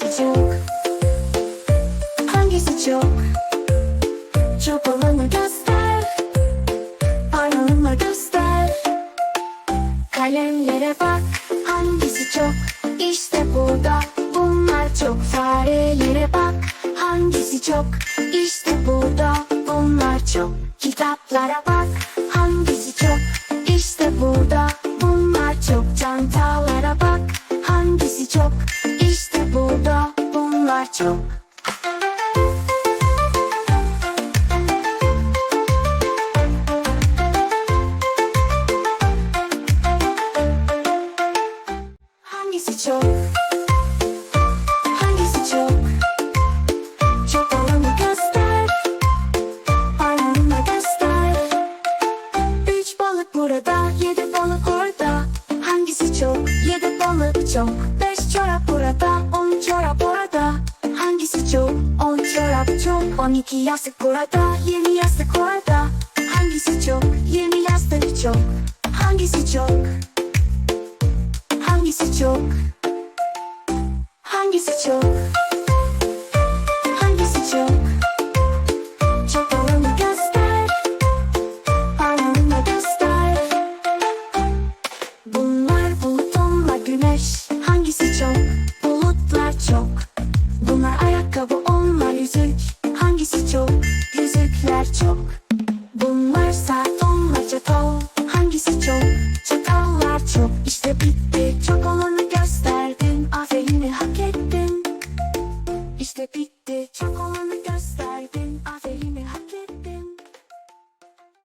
Hangisi çok? Hangisi çok? Çok olanı göster Parmağınla göster Kalemlere bak Hangisi çok? İşte burada Bunlar çok Farelere bak Hangisi çok? İşte burada Bunlar çok Kitaplara bak Hangisi çok? İşte burada Hangisi çok? Hangisi çok? Çok göster Parmağınla göster Üç balık burada, yedi balık orada Hangisi çok? Yedi balık çok Hangisi çok? 12 yastık burada, 20 yastık orada Hangisi çok? 20 yastık çok Hangisi çok? Hangisi çok? Hangisi çok? Hangisi çok? Çok olanı göster Parmağını Bunlar bulutumla güneş Hangisi çok? Bulutlar çok Bunlar ayakkabı onlar yüzük Hangisi çok? Yüzükler çok. Bunlarsa onla çatal. Hangisi çok? Çatallar çok. İşte bitti. Çok olanı gösterdin. Aferini hak ettin. İşte bitti. Çok